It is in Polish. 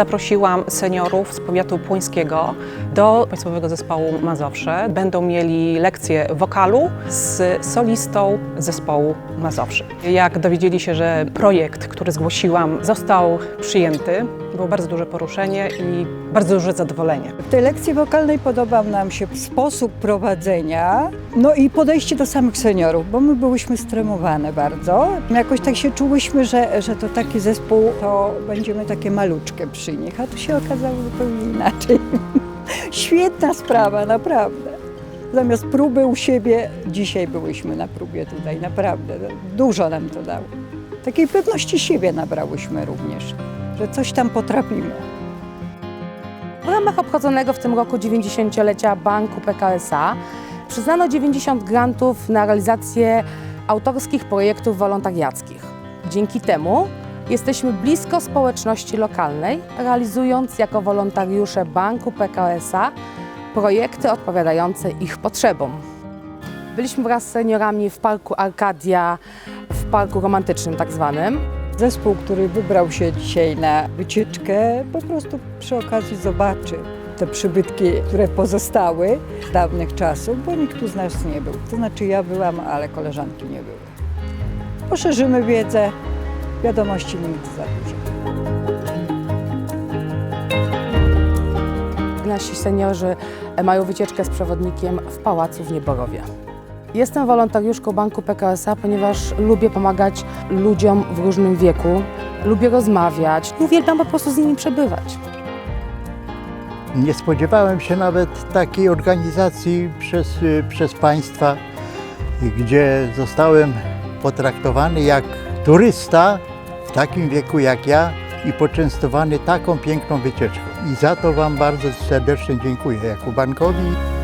Zaprosiłam seniorów z powiatu płońskiego do Państwowego Zespołu Mazowsze. Będą mieli lekcję wokalu z solistą zespołu Mazowszy. Jak dowiedzieli się, że projekt, który zgłosiłam, został przyjęty, było bardzo duże poruszenie i bardzo duże zadowolenie. W tej lekcji wokalnej podobał nam się sposób prowadzenia, no i podejście do samych seniorów, bo my byłyśmy stremowane bardzo. Jakoś tak się czułyśmy, że, że to taki zespół, to będziemy takie maluczkie przy nich, a tu się okazało zupełnie inaczej. Świetna sprawa, naprawdę. Zamiast próby u siebie, dzisiaj byłyśmy na próbie tutaj, naprawdę. Dużo nam to dało. Takiej pewności siebie nabrałyśmy również, że coś tam potrafimy. W ramach obchodzonego w tym roku 90-lecia Banku PKSA przyznano 90 grantów na realizację autorskich projektów wolontariackich. Dzięki temu jesteśmy blisko społeczności lokalnej, realizując jako wolontariusze Banku PKSA projekty odpowiadające ich potrzebom. Byliśmy wraz z seniorami w Parku Arkadia, w Parku Romantycznym tak zwanym. Zespół, który wybrał się dzisiaj na wycieczkę, po prostu przy okazji zobaczy te przybytki, które pozostały dawnych czasów, bo nikt tu z nas nie był. To znaczy ja byłam, ale koleżanki nie były. Poszerzymy wiedzę, wiadomości nigdy za dużo. Nasi seniorzy mają wycieczkę z przewodnikiem w Pałacu w Nieborowie. Jestem wolontariuszką Banku PKSA, ponieważ lubię pomagać ludziom w różnym wieku. Lubię rozmawiać. Uwielbiam po prostu z nimi przebywać. Nie spodziewałem się nawet takiej organizacji przez, y, przez Państwa, gdzie zostałem potraktowany jak turysta w takim wieku jak ja i poczęstowany taką piękną wycieczką. I za to Wam bardzo serdecznie dziękuję jako bankowi.